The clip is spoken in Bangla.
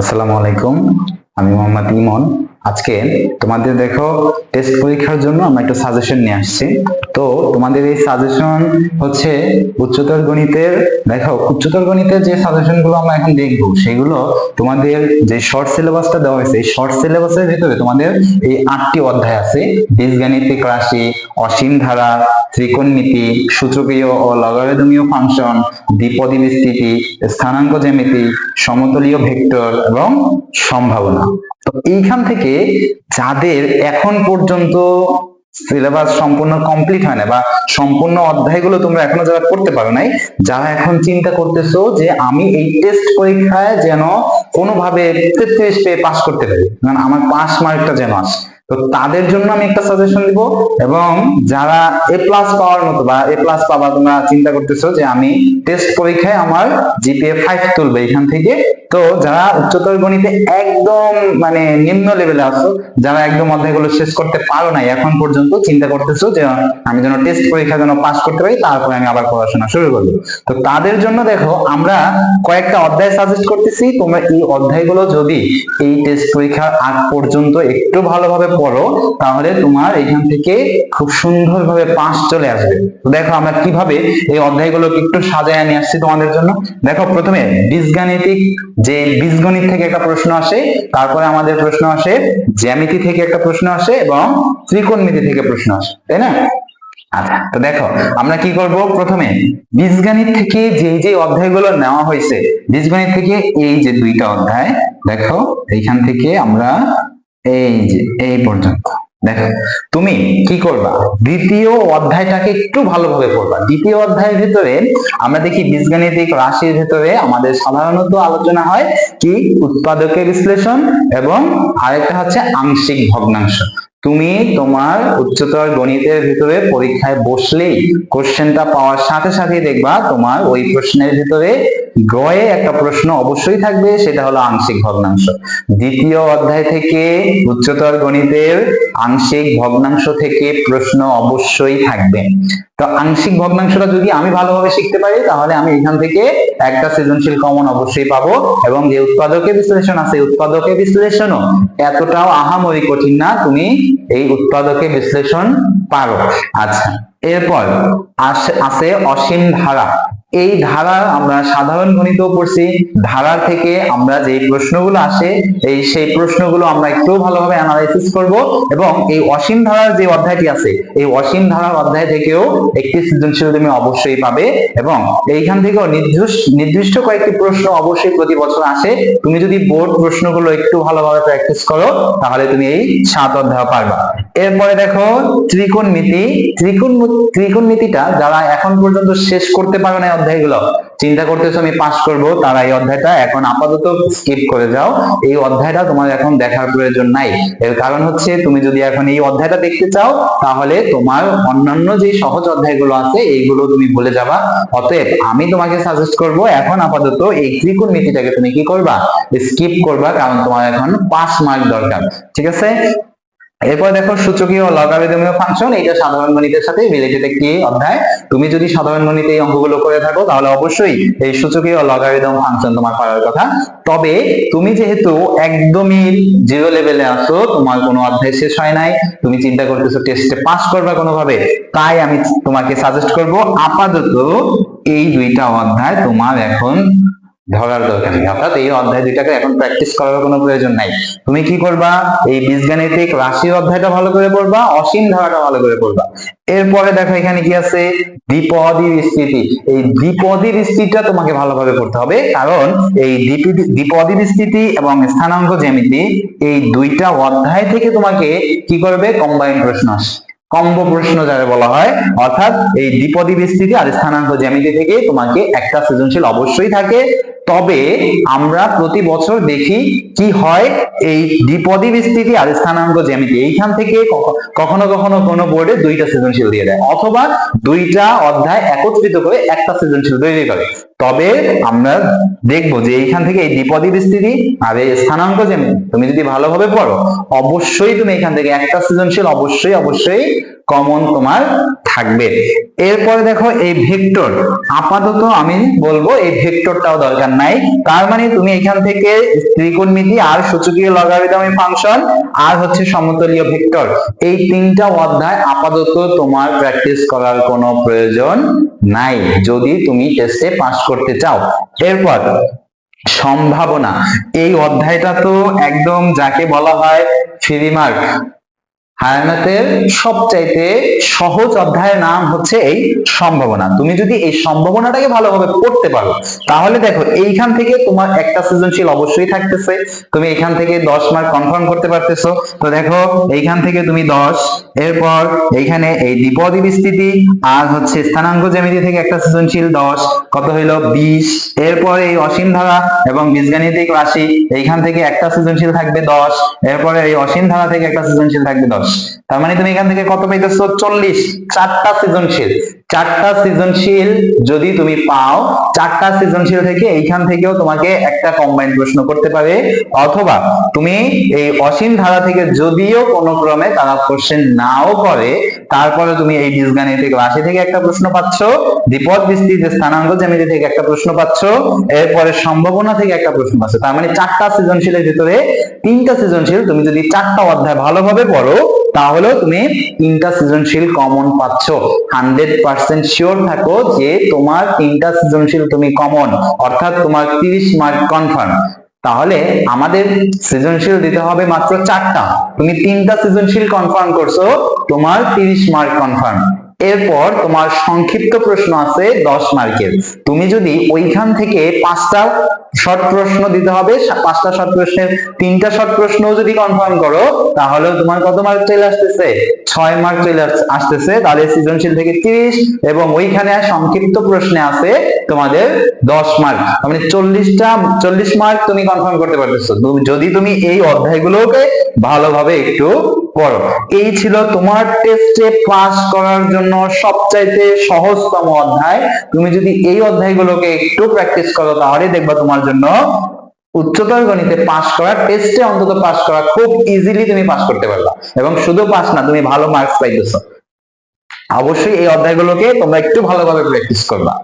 আসসালামু আলাইকুম। আমি মোহাম্মদ ইমন। আজকে তোমাদের দেখো টেস্ট পরীক্ষার জন্য আমরা একটা সাজেশন নিয়ে আসছি। তো তোমাদের এই সাজেশন হচ্ছে উচ্চতর গণিতের, দেখো উচ্চতর গণিতের যে সাজেশনগুলো আমরা এখন দেখব, সেগুলো তোমাদের যে শর্ট সিলেবাসটা দেওয়া হয়েছে, এই শর্ট সিলেবাসের ভিতরে তোমাদের এই আটটি অধ্যায় আছে। বীজগাণিতিক রাশি, অসীম ধারা, ত্রিকোণমিতি সূচকীয় ও লগারিদমীয় ফাংশন, দ্বিপদী বিস্তৃতি, স্থানাঙ্ক জ্যামিতি, সমতলীয় ভেক্টর এবং সম্ভাবনা। তো এইখান থেকে যাদের এখন পর্যন্ত সিলেবাস সম্পূর্ণ কমপ্লিট হয় না বা সম্পূর্ণ অধ্যায়গুলো তোমরা এখনও যারা করতে পারো নাই, যারা এখন চিন্তা করতেছো যে আমি এই টেস্ট পরীক্ষায় যেন কোনোভাবে তেত্রিশ পেয়ে পাস করতে পারি, কারণ আমার পাস মার্কটা যেন আসে। তো তাদের জন্য আমি একটা সাজেশন দিব এবং যারা এ প্লাস পাওয়ার মতো বা এ প্লাস পাবা তোমরা চিন্তা করতেছো যে আমি টেস্ট পরীক্ষায় আমার জিপিএ ফাইভ তুলবে এখান থেকে। তো যারা উচ্চতর গণিতে একদম মানে নিম্ন লেভেলে আছো, যারা একদম অধ্যায়গুলো শেষ করতে পারো নাই এখন পর্যন্ত, চিন্তা করতেছো যে আমি যেন টেস্ট পরীক্ষা যেন পাস করতে পারি, তারপরে আমি আবার পড়াশোনা শুরু করব। তো তাদের জন্য দেখো, আমরা কয়েকটা অধ্যায় সাজেস্ট করতেছি। তোমরা এই অধ্যায়গুলো যদি এই টেস্ট পরীক্ষার আগ পর্যন্ত একটু ভালোভাবে পড়ো, তাহলে তোমার এখান থেকে খুব সুন্দরভাবে পাস চলে আসবে। দেখো আমরা কীভাবে এই অধ্যায়গুলোকে একটু সাজায় নিয়ে আসছি তোমাদের জন্য। দেখো প্রথমে বীজগাণিতিক যে বীজগণিত থেকে একটা প্রশ্ন আসে, তারপরে আমাদের প্রশ্ন আসে জ্যামিতি থেকে একটা প্রশ্ন আসে এবং ত্রিকোণমিতি থেকে প্রশ্ন আসে, তাই না? আচ্ছা তো দেখো আমরা কি করব? প্রথমে বীজগণিত থেকে যে যে অধ্যায়গুলো নেওয়া হয়েছে, বীজগণিত থেকে এই যে দুইটা অধ্যায়, দেখো এইখান থেকে আমরা এই যে, এই পর্যন্ত। দেখো, তুমি কি করবা? দ্বিতীয় অধ্যায়টাকে একটু ভালোভাবে পড়বা। দ্বিতীয় অধ্যায়ের ভিতরে আমরা দেখি বীজগাণিতিক রাশির ভিতরে আমাদের সাধারণত আলোচনা হয় কি? উৎপাদকের বিশ্লেষণ এবং আরেকটা হচ্ছে আংশিক ভগ্নাংশ। তুমি তোমার উচ্চতর গণিতের ভিতরে পরীক্ষায় বসলেই কোশ্চেনটা পাওয়ার সাথে সাথে দেখবা তোমার ওই প্রশ্নের ভিতরে গয়ে একটা প্রশ্ন অবশ্যই থাকবে, সেটা হলো আংশিক ভগ্নাংশ। দ্বিতীয় অধ্যায় থেকে উচ্চতর গণিতের আংশিক ভগ্নাংশ থেকে প্রশ্ন অবশ্যই থাকবে। তো আংশিক ভগ্নাংশটা যদি আমি ভালোভাবে শিখতে পারি, তাহলে আমি এখান থেকে একটা সৃজনশীল কমন অবশ্যই পাবো এবং যে উৎপাদকের বিশ্লেষণ আছে, উৎপাদকের বিশ্লেষণও এতটাও আহামরি কঠিন না, তুমি এই উৎপাদকে বিশ্লেষণ পারো। আচ্ছা এরপর আসে- অসীম ধারা। এই ধারা আমরা সাধারণ গণিত পড়ছি। ধারার থেকে আমরা যে প্রশ্নগুলো আসে, এই সেই প্রশ্নগুলো আমরা একটু ভালোভাবে অ্যানালাইসিস করব এবং এই অসীম ধারার যে অধ্যায়টি আছে, এই অসীম ধারার অধ্যায় থেকেও একটি সৃজনশীল তুমি অবশ্যই পাবে এবং এইখান থেকেও নির্দিষ্ট নির্দিষ্ট কয়েকটি প্রশ্ন অবশ্যই প্রতি বছর আসে। তুমি যদি বোর্ড প্রশ্নগুলো একটু ভালোভাবে প্র্যাকটিস করো, তাহলে তুমি এই সাত অধ্যায় পারবা। এরপরে দেখো ত্রিকোণমিতি। ত্রিকোণ, ত্রিকোণমিতিটা যারা এখন পর্যন্ত শেষ করতে পারো না অধ্যায়গুলো চিন্তা করতেছো আমি পাস করব, তারা এই অধ্যায়টা এখন আপাতত স্কিপ করে যাও। এই অধ্যায়টা তোমার এখন দেখার প্রয়োজন নাই। এর কারণ হচ্ছে তুমি যদি এখন এই অধ্যায়টা দেখতে চাও, তাহলে তোমার অন্যান্য যে সহজ অধ্যায়গুলো আছে, এইগুলো তুমি ভুলে যাবা। অতএব আমি তোমাকে সাজেস্ট করব, এখন আপাতত এই ত্রিকোণমিতিটাকে তুমি কি করবা? স্কিপ করবা, কারণ তোমার এখন পাস মার্ক দরকার। ঠিক আছে? এরপর দেখো সূচকীয় লগারিদমীয় ফাংশন এটা সাধারণ গণিতের সাথে রিলেটেড একটি অধ্যায়? তুমি যদি সাধারণ গণিতে এই অঙ্কগুলো করে থাকো, তাহলে অবশ্যই এই সূচকীয় লগারিদম ফাংশন তোমার পারার কথা। তবে তুমি যেহেতু একদমই জিরো লেভেলে আছো, তোমার কোনো অধ্যায় শেষ হয় নাই, তুমি চিন্তা করতেছো টেস্টে পাস করবা কোনোভাবে, তাই আমি তোমাকে সাজেস্ট করব আপাতত এই দুইটা অধ্যায় তোমার এখন ধরার দরকার নেই। অর্থাৎ এই অধ্যায় দুইটাকে এখন প্র্যাকটিস করার কোনো প্রয়োজন নাই। তুমি কি করবা? এই বীজগাণিতিক রাশির অধ্যায়টা ভালো করে পড়বা, অসীম ধারাটা ভালো করে পড়বা। এরপরে দেখো এখানে কি আছে? দ্বিপদী বিস্তৃতি এই দ্বিপদী বিস্তৃতিটা তোমাকে ভালোভাবে পড়তে হবে, কারণ এই দ্বিপি- দ্বিপদী বিস্তৃতি এবং স্থানাঙ্ক জ্যামিতি এই দুইটা অধ্যায় থেকে তোমাকে কি করবে? কম্বাইন প্রশ্ন আসে। কম্বো প্রশ্ন যারা বলা হয়, অর্থাৎ এই দ্বিপদী বিস্তৃতি আর স্থানাঙ্ক জ্যামিতি থেকে তোমাকে একটা সৃজনশীল অবশ্যই থাকে। তবে আমরা প্রতি বছর দেখি কি হয়, এই দ্বিপদী বিস্তৃতি আর স্থানাঙ্ক জ্যামিতি এইখান থেকে কখনো কখনো কোনো বোর্ডে দুইটা সৃজনশীল দিয়ে দেয়, অথবা দুইটা অধ্যায় একত্রিত করে একটা সৃজনশীল তৈরি করে। তবে আমরা দেখব যে এইখান থেকে এই দ্বিপদী বিস্তৃতি আর এই স্থানাঙ্ক যে তুমি যদি ভালোভাবে পড়ো, অবশ্যই তুমি এখান থেকে একটা সৃজনশীল, অবশ্যই অবশ্যই কমন তোমার থাকবে। এরপরে দেখো এই ভেক্টর, আপাতত আমি বলব এই ভেক্টরটাও দরকার নাই। তার মানে তুমি এখান থেকে ত্রিকোণমিতি আর সূচকীয় লগারিদমিক ফাংশন আর হচ্ছে সমতলীয় ভেক্টর, এই তিনটা অধ্যায় আপাতত তোমার প্র্যাকটিস করার কোনো প্রয়োজন নাই, যদি তুমি টেস্টে পাস করতে চাও। এরপর, সম্ভাবনা, এই অধ্যায়টা তো একদম যাকে বলা হয় ফ্রি মার্ক হায়ানাতের সবচাইতে সহজ অধ্যায়ের নাম হচ্ছে এই সম্ভাবনা। তুমি যদি এই সম্ভাবনাটাকে ভালোভাবে পড়তে পারো, তাহলে দেখো, এইখান থেকে তোমার একটা সৃজনশীল অবশ্যই থাকতেছে। তুমি এখান থেকে দশ মার্ক কনফার্ম করতে পারতেছো। তো দেখো, এইখান থেকে তুমি দশ, এরপর এইখানে এই দ্বিপদী বিস্তৃতি, আর হচ্ছে স্থানাঙ্ক জ্যামিতি থেকে একটা সৃজনশীল দশ, কত হইল? বিশ। এরপর এই অসীম ধারা এবং বীজগাণিতিক রাশি, এইখান থেকে একটা সৃজনশীল থাকবে দশ, এরপরে এই অসীম ধারা থেকে একটা সৃজনশীল থাকবে দশ। তার মানে তুমি এখান থেকে কত পাইতেছো? চল্লিশ। চারটা সৃজনশীল। চারটা সৃজনশীল যদি তুমি পাও, চারটা সৃজনশীল থেকে এইখান থেকেও তোমাকে একটা কম্বাইন্ড প্রশ্ন করতে পারে। অথবা তুমি এই অসীম ধারা থেকে যদিও কোনো ক্রমে তারা কোশ্চেন নাও করে, তারপরে তুমি এই বীজগাণিতিক রাশি থেকে একটা প্রশ্ন পাচ্ছ, দ্বিপদ বিস্তৃত স্থানাঙ্ক জ্যামিতি থেকে একটা প্রশ্ন পাচ্ছ, এরপরে সম্ভাবনা থেকে একটা প্রশ্ন পাচ্ছ। তার মানে চারটা সৃজনশীলের ভিতরে তিনটা সৃজনশীল তুমি যদি চারটা অধ্যায় ভালোভাবে পড়ো তাহলেও তুমি তিনটা সৃজনশীল কমন পাচ্ছ। হান্ড্রেড পার্সেন্ট শিওর থাকো যে তোমার তিনটা সৃজনশীল তুমি কমন অর্থাৎ তোমার তিরিশ মার্ক কনফার্ম তাহলে আমাদের সৃজনশীল দিতে হবে মাত্র চারটা। তুমি তিনটা সৃজনশীল কনফার্ম করছ, তোমার তিরিশ মার্ক কনফার্ম এরপর তোমার সংক্ষিপ্ত প্রশ্ন আছে দশ মার্কের। তুমি যদি ওইখান থেকে পাঁচটা শর্ট প্রশ্ন দিতে হবে, পাঁচটা শর্ট প্রশ্নের তিনটা শর্ট প্রশ্ন যদি কনফার্ম করো তাহলে তোমার কত মার্ক চলে আসতেছে? ছয় মার্ক চলে আসতেছে। তাহলে সৃজনশীল থেকে তিরিশ এবং ওইখানে সংক্ষিপ্ত প্রশ্নে আছে তোমাদের দশ মার্ক মানে চল্লিশটা, চল্লিশ মার্ক তুমি কনফার্ম করতে পারতেছো। যদি তুমি এই অধ্যায়গুলোকে ভালোভাবে একটু পড়ো। এই ছিল তোমার টেস্টে পাস করার জন্য সবচাইতে সহজতম অধ্যায়। তুমি যদি এই অধ্যায়গুলোকে একটু প্র্যাকটিস করো তাহলে দেখবা তোমার জন্য উচ্চতর গণিতে পাস করা টেস্টে অন্তত পাস করা খুব ইজিলি তুমি পাস করতে পারবা। এবং শুধু পাস না, তুমি ভালো মার্কস পাইতেছো। অবশ্যই এই অধ্যায়গুলোকে তোমরা একটু ভালোভাবে প্র্যাকটিস করবা।